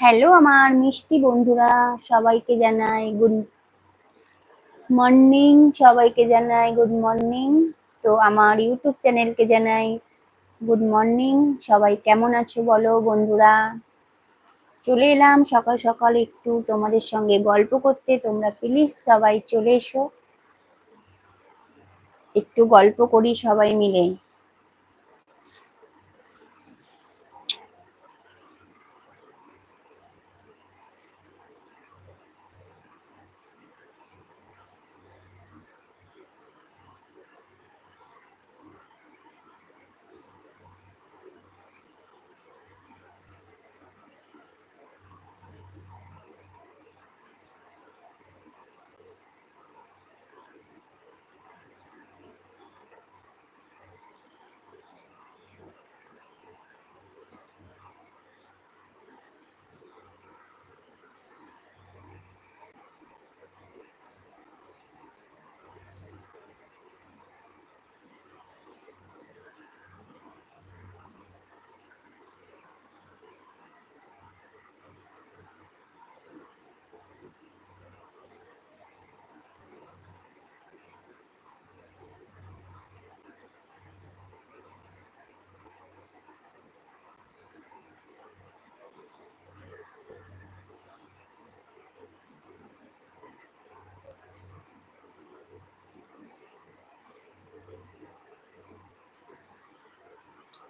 Hello আমার মিষ্টি বন্ধুরা, সবাইকে জানাই গুড মর্নিং সবাইকে জানাই গুড মর্নিং তো আমার ইউটিউব চ্যানেলকে জানাই গুড মর্নিং সবাই কেমন আছো বলো বন্ধুরা? চলে এলাম সকাল সকাল একটু তোমাদের সঙ্গে গল্প করতে, তোমরা প্লিজ সবাই চলে এসো। একটু গল্প করি সবাই মিলে।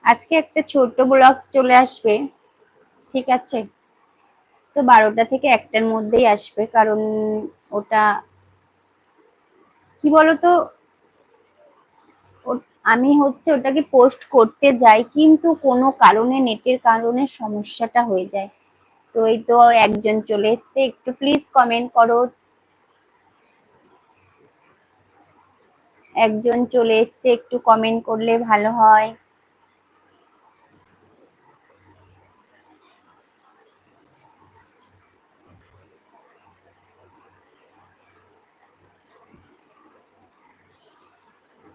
আজকে একটা ছোট্ট ব্লগস চলে আসবে, ঠিক আছে? তো বারোটা থেকে একটার মধ্যেই আসবে, কারণ ওটা, কি বলতো? আমি হচ্ছে ওটাকে পোস্ট করতে যাই, কিন্তু কোনো কারণে, নেটের কারণে সমস্যাটা হয়ে যায়। তো এই তো একজন চলে এসছে, একটু প্লিজ কমেন্ট করো। একজন চলে এসছে, একটু কমেন্ট করলে ভালো হয়।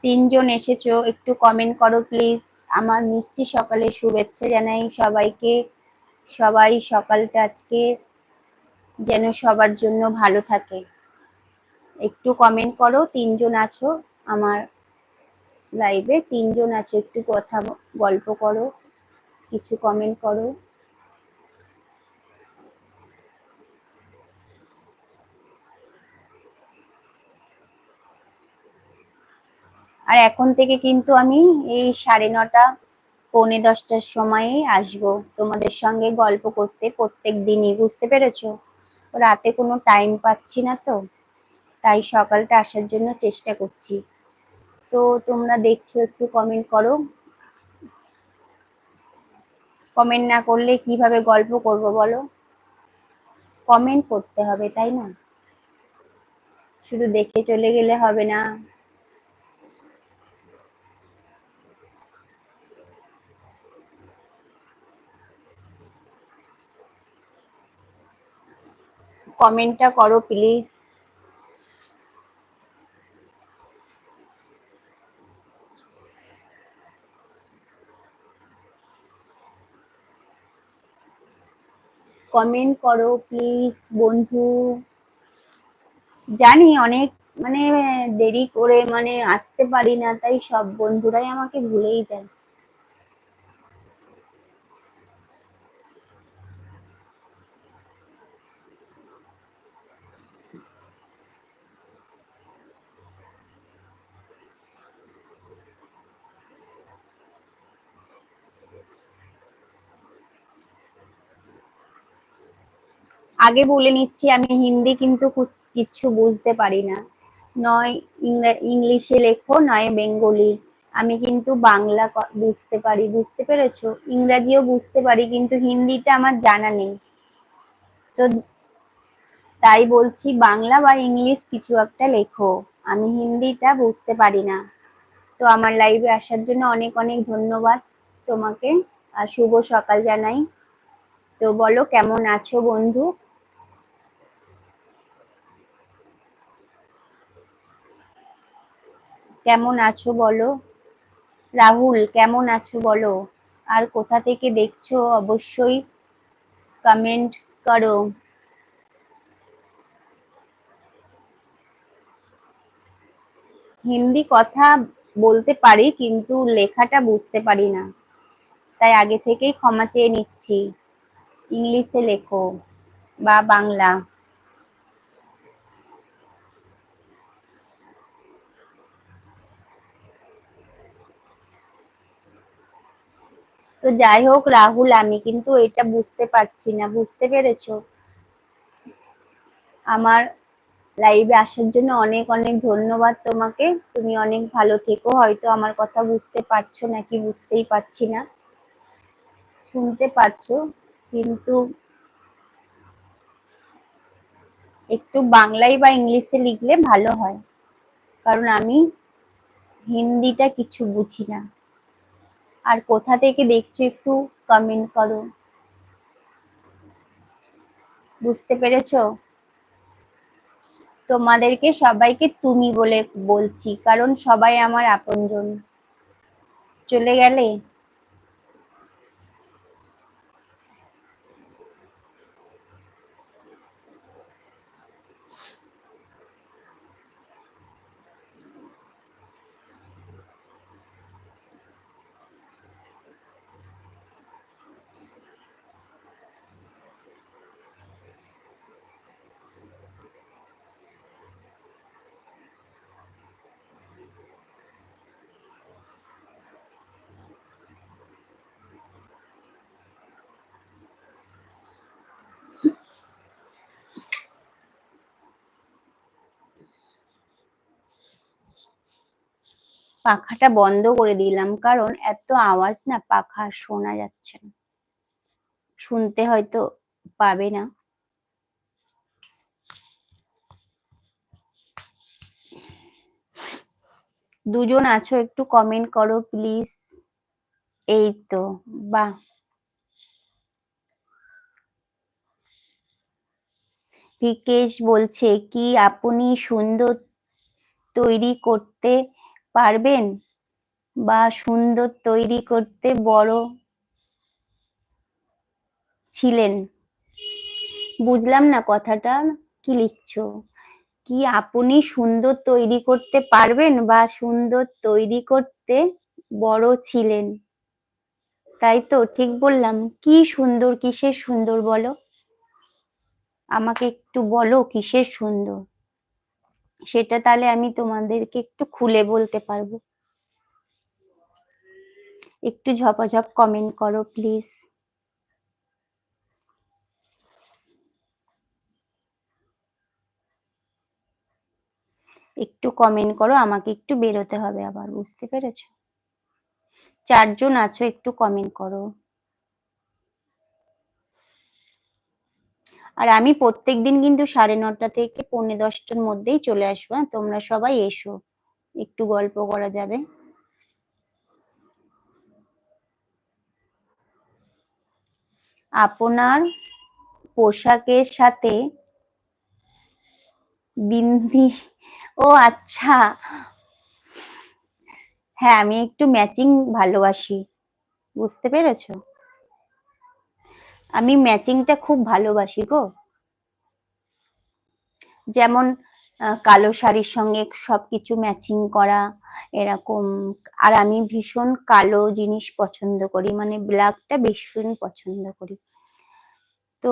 তিনজন এসেছ, একটু কমেন্ট করো প্লিজ আমার মিষ্টি সকালে শুভেচ্ছা জানাই সবাইকে। সবাই সকালটা আজকে যেন সবার জন্য ভালো থাকে। একটু কমেন্ট করো, তিনজন আছো আমার লাইভে তিনজন আছো, একটু কথা গল্প করো, কিছু কমেন্ট করো। আর এখন থেকে কিন্তু আমি এই সাড়ে নটা, পৌনে দশটার সময়ে আসব তোমাদের সঙ্গে গল্প করতে প্রত্যেক দিনই, বুঝতে পেরেছ? রাতে কোনো টাইম পাচ্ছি না তো, তাই সকালটা আসার জন্য চেষ্টা করছি। তো তোমরা দেখছ, একটু কমেন্ট করো। কমেন্ট না করলে কীভাবে গল্প করব বলো? কমেন্ট করতে হবে, তাই না? শুধু দেখে চলে গেলে হবে না। কমেন্টটা করো প্লিজ কমেন্ট করো প্লিজ বন্ধু। জানি অনেক মানে দেরি করে মানে আসতে পারি না, তাই সব বন্ধুরাই আমাকে ভুলেই যায়। আগে বলে নিচ্ছি, আমি হিন্দি কিন্তু কিচ্ছু বুঝতে পারি না। নয় ইংলিশে লেখো, নয় বেঙ্গলি। আমি কিন্তু বাংলা বুঝতে পারি। বুঝতে পেরেছ? ইংরাজিও বুঝতে পারি, কিন্তু হিন্দিটা আমার জানা নেই। তো তাই বলছি, বাংলা বা ইংলিশ কিছু একটা লেখো। আমি হিন্দিটা বুঝতে পারি না। তো আমার লাইভে আসার জন্য অনেক অনেক ধন্যবাদ তোমাকে। আর শুভ সকাল জানাই। তো বলো, কেমন আছো বন্ধু? কেমন আছো বলো? রাহুল, কেমন আছো বলো? আর কোথা থেকে দেখছ অবশ্যই কমেন্ট করো। হিন্দি কথা বলতে পারি কিন্তু লেখাটা বুঝতে পারি না। তাই আগে থেকেই ক্ষমা চেয়ে নিচ্ছি। ইংলিশে লেখো বা বাংলা। তো যাই হোক, রাহুল, আমি কিন্তু এটা বুঝতে পারছি না। বুঝতে পেরেছ? আমার লাইভে আসার জন্য অনেক অনেক ধন্যবাদ তোমাকে। তুমি অনেক ভালো থেকো। হয়তো আমার কথা বুঝতে পারছ নাকি বুঝতেই পারছি না। শুনতে পারছ, কিন্তু একটু বাংলায় বা ইংলিশে লিখলে ভালো হয়। কারণ আমি হিন্দিটা কিছু বুঝি না। আর কোথা থেকে দেখছ একটু কমেন্ট করো। বুঝতে পেরেছ? তোমাদেরকে সবাইকে তুমি বলে বলছি, কারণ সবাই আমার আপনজন। চলে গেলে? পাখাটা বন্ধ করে দিলাম, কারণ এত আওয়াজ না পাখা শোনা যাচ্ছে না। শুনতে হয়তো পাবে না। দুজন আছো, একটু কমেন্ট করো প্লিজ এই তো, বাহ। ভিকেশ বলছে, কি আপনি সুন্দর তৈরি করতে পারবেন? বা সুন্দর তৈরি করতে বড় ছিলেন। বুঝলাম না কথাটা, কি লিখছো? কি আপনি সুন্দর তৈরি করতে পারবেন বা সুন্দর তৈরি করতে বড় ছিলেন? তাই তো, ঠিক বললাম। কি সুন্দর, কিসের সুন্দর বলো? আমাকে একটু বলো, কিসের সুন্দর? সেটা তাহলে আমি তোমাদেরকে একটু খুলে বলতে পারব। একটু ঝপাঝপ কমেন্ট করো প্লিজ একটু কমেন্ট করো, আমাকে একটু বেরোতে হবে আবার, বুঝতে পেরেছ? চারজন আছো, একটু কমেন্ট করো। আর আমি প্রত্যেক দিন কিন্তু সাড়ে নটা থেকে পৌনে দশটার মধ্যেই চলে আসব হ্যাঁ? তোমরা সবাই এসো, একটু গল্প করা যাবে। আপনার পোশাকের সাথে বিন্দি, ও আচ্ছা। হ্যাঁ আমি একটু ম্যাচিং ভালোবাসি, বুঝতে পেরেছ? আমি ম্যাচিংটা খুব ভালোবাসি গো। যেমন কালো শাড়ির সঙ্গে সবকিছু ম্যাচিং করা, এরকম, আর আমি ভীষণ কালো জিনিস পছন্দ করি মানে ব্ল্যাকটা ভীষণ পছন্দ করি। তো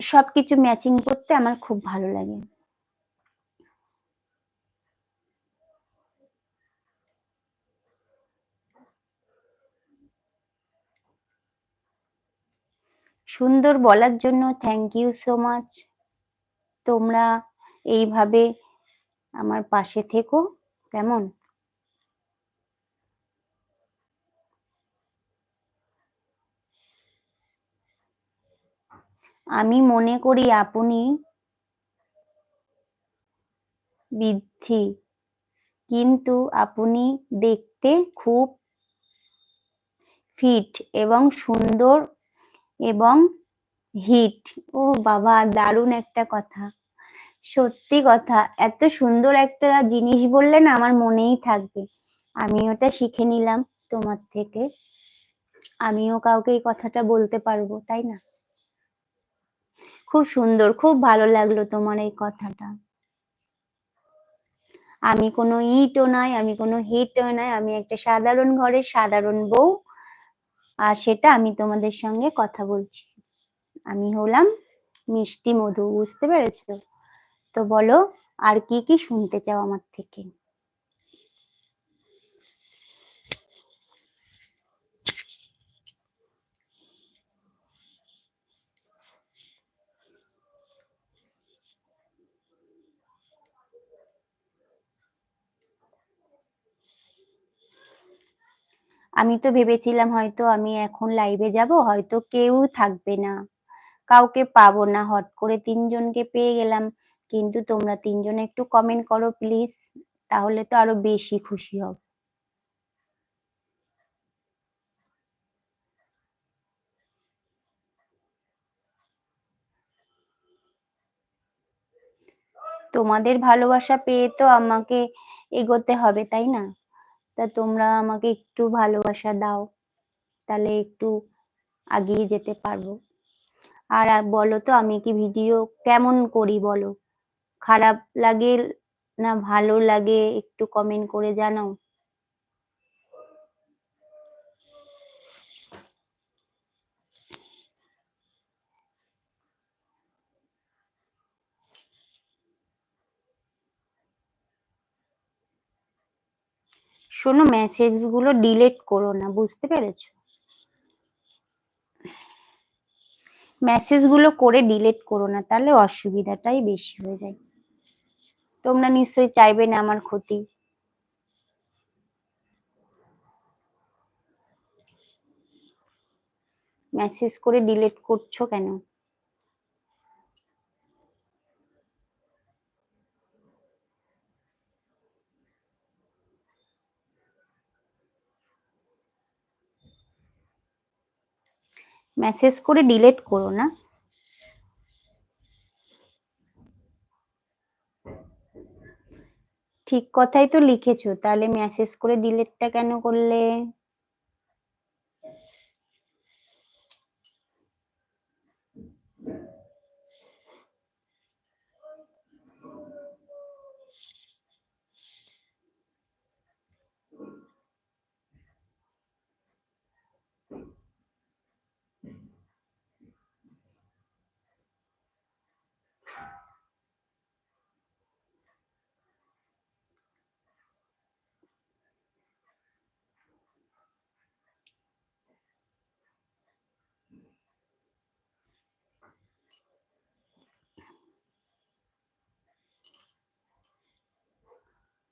সবকিছু ম্যাচিং করতে আমার খুব ভালো লাগে। সুন্দর বলার জন্য থ্যাংক ইউ সো মাচ তোমরা এইভাবে আমার পাশে থেকো, কেমন? আমি মনে করি আপনি বৃদ্ধি, কিন্তু আপনি দেখতে খুব ফিট এবং সুন্দর এবং হিট। ও বাবা, দারুণ একটা কথা। সত্যি কথা, এত সুন্দর একটা জিনিস বললে না আমার মনেই থাকবে। আমি ওটা শিখে নিলাম তোমার থেকে। আমিও কাউকে এই কথাটা বলতে পারব, তাই না? খুব সুন্দর, খুব ভালো লাগল তোমার এই কথাটা। আমি কোনো ইটও নয়, আমি কোনো হিটও নয়, আমি একটা সাধারণ ঘরের সাধারণ বউ। আর সেটা আমি তোমাদের সঙ্গে কথা বলছি। আমি হলাম মিষ্টি মধু, বুঝতে পেরেছ? তো বলো, আর কি কি শুনতে চাও আমার থেকে? আমি তো ভেবেছিলাম হয়তো আমি এখন লাইভে যাব, হয়তো কেউ থাকবে না। কাউকে পাবো না, হট করে তিনজনকে পেয়ে গেলাম। কিন্তু তোমরা তিনজনে একটু কমেন্ট করো প্লিজ তাহলে তো আরও বেশি খুশি হব। তোমাদের ভালোবাসা পেয়ে তো আমাকে এগোতে হবে, তাই না? তা তোমরা আমাকে একটু ভালোবাসা দাও, তাহলে একটু আগিয়ে যেতে পারব। আর বলো তো আমি কি ভিডিও কেমন করি বলো? খারাপ লাগে না ভালো লাগে একটু কমেন্ট করে জানাও। শোনো মেসেজগুলো ডিলেট করো না, বুঝতে পেরেছ? মেসেজগুলো করে ডিলেট করো না, তাহলে অসুবিধাটাই বেশি হয়ে যায়। তোমরা নিশ্চয়ই চাইবে না আমার ক্ষতি। মেসেজ করে ডিলেট করছ কেন? মেসেজ করে ডিলেট করো না। ঠিক কথাই তো লিখেছো, তাহলে মেসেজ করে ডিলেটটা কেন করলে?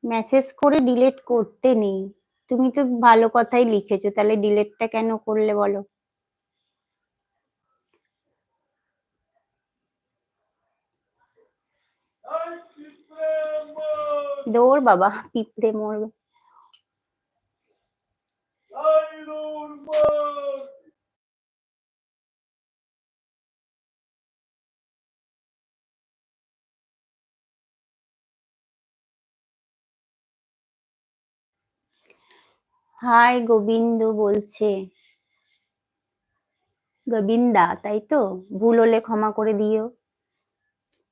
মেসেজ করে ডিলেট করতে নেই। তুমি তো ভালো কথাই লিখেছো, তাহলে ডিলেটটা কেন করলে বলো? দৌড় বাবা, পিঁপড়ে মরবে। হাই গোবিন্দ বলছে গোবিন্দা তাই তো ভুল হলে ক্ষমা করে দিও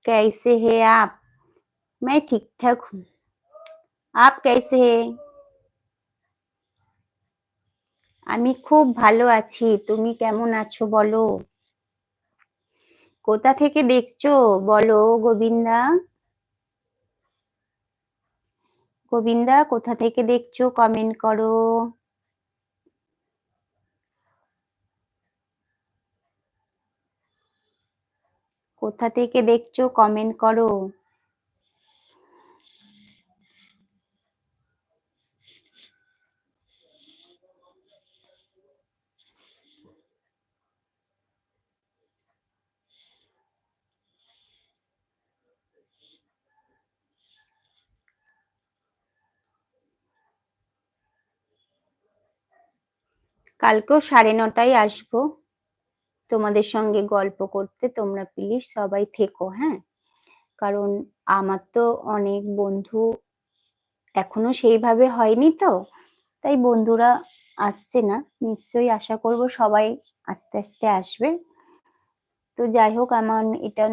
कैसे है आप मैं ठीक ठाक हूँ आप कैसे है আমি খুব ভালো আছি তুমি কেমন আছো বলো কোথা থেকে দেখছো বলো গোবিন্দা গোবিন্দা কোথা থেকে দেখছ? কমেন্ট করো। কোথা থেকে দেখছ? কমেন্ট করো। কালকেও সাড়ে নটায় আসব। তোমাদের সঙ্গে গল্প করতে তোমরা প্লিজ সবাই থেকো হ্যাঁ? কারণ আমার তো অনেক বন্ধু এখনও সেইভাবে হয়নি তো, তাই বন্ধুরা আসছে না। নিশ্চয়ই আশা করব সবাই আস্তে আস্তে আসবে। তো যাই হোক, আমার এটা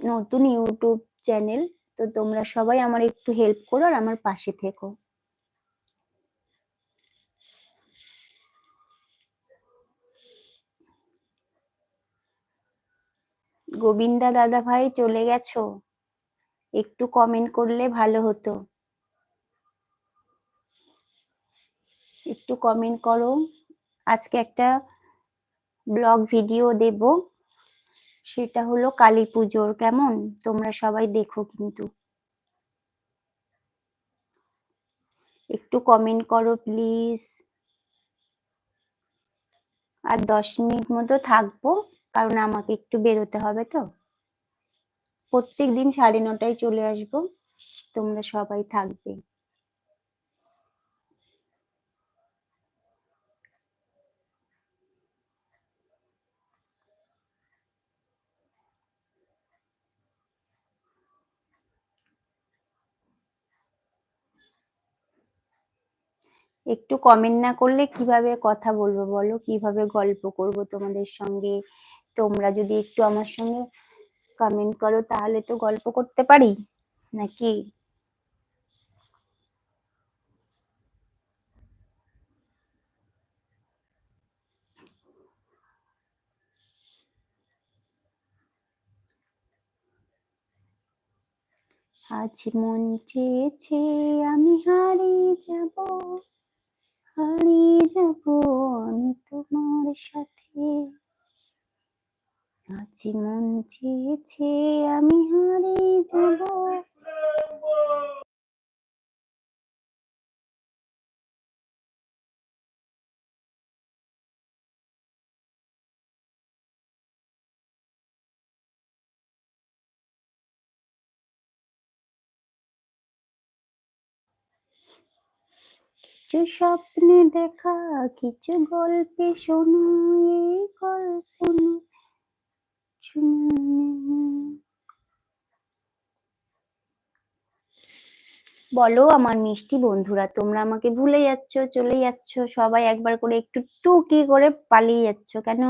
নতুন ইউটিউব চ্যানেল তো তোমরা সবাই আমার একটু হেল্প করো আর আমার পাশে থেকো। গোবিন্দা দাদা ভাই চলে গেছো? একটু কমেন্ট করলে ভালো হতো। একটু কমেন্ট করো। আজকে একটা ব্লগ ভিডিও দেব। সেটা হলো কালী পুজোর, কেমন? তোমরা সবাই দেখো কিন্তু। একটু কমেন্ট করো প্লিজ আর দশ মিনিট মতো থাকব। কারণ আমাকে একটু বেরোতে হবে তো। প্রত্যেক দিন সাড়ে নটায় চলে আসব। তোমরা সবাই থাকবে। একটু কমেন্ট না করলে কীভাবে কথা বলব বলো? কীভাবে গল্প করব তোমাদের সঙ্গে? তোমরা যদি একটু আমার সঙ্গে কমেন্ট করো, তাহলে তো গল্প করতে পারি, নাকি? আজ মন চেয়েছে আমি হারিয়ে যাব হারিয়ে যাব আমি তোমার সাথে। আজ মন চেয়েছে আমি হারিয়ে যাব। কিছু স্বপ্নে দেখা কিছু গল্পে শোনো এই কল্পনা। বলো আমার মিষ্টি বন্ধুরা, তোমরা আমাকে ভুলে যাচ্ছ, চলে যাচ্ছ, সবাই একবার করে একটু টুকি করে পালিয়ে যাচ্ছ কেন?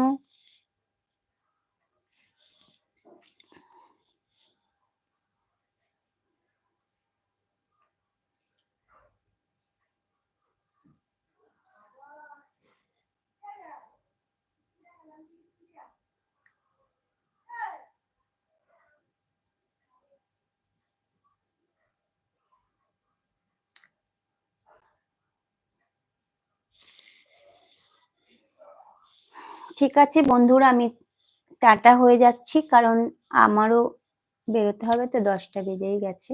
ঠিক আছে বন্ধুরা, আমি টাটা হয়ে যাচ্ছি, কারণ আমারও বেরোতে হবে তো দশটা বেজেই গেছে।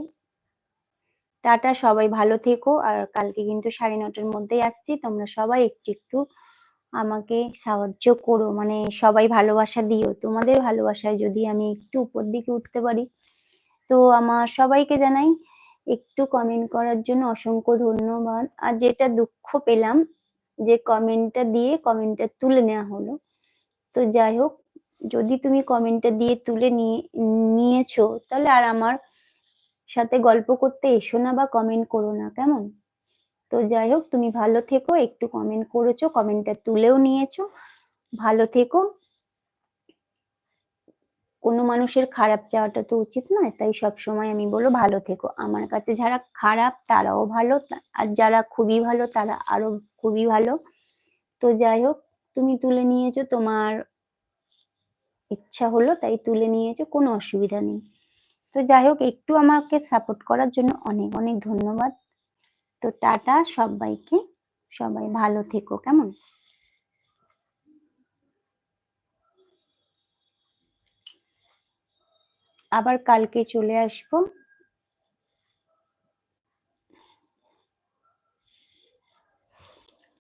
টাটা, সবাই ভালো থেকো, আর কালকে কিন্তু সাড়ে নটার মধ্যেই আসছি, তোমরা সবাই একটু একটু আমাকে সাহায্য করো মানে সবাই ভালোবাসা দিও, তোমাদের ভালোবাসায় যদি আমি একটু উপর দিকে উঠতে পারি। তো আমার সবাইকে জানাই একটু কমেন্ট করার জন্য অসংখ্য ধন্যবাদ, আর যেটা দুঃখ পেলাম, যে কমেন্টটা দিয়ে কমেন্টটা তুলে নেওয়া হলো। তো যাই হোক, যদি তুমি কমেন্টটা দিয়ে তুলে নিয়ে, নিয়েছো, তাহলে আর আমার সাথে গল্প করতে এসো না বা কমেন্ট করো না, কেমন? তো যাই হোক, তুমি ভালো থেকো, একটু কমেন্ট করেছ কমেন্টটা তুলেও নিয়েছো। ভালো থেকো। কোনো মানুষের খারাপ চাওয়াটা তো উচিত নয়, তাই সব সময় আমি বলব ভালো থেকো। আমার কাছে যারা খারাপ, তারাও ভালো, আর যারা খুবই ভালো, তারা আরও খুবই ভালো। তো যাই হোক তুমি তুলে নিয়েছো, তোমার ইচ্ছা হলো তাই তুলে নিয়েছো, কোনো অসুবিধা নেই। তো যাই হোক, একটু আমাকে সাপোর্ট করার জন্য অনেক অনেক ধন্যবাদ। তো টাটা সবাইকে, সবাই ভালো থেকো, কেমন? আবার কালকে চলে আসব।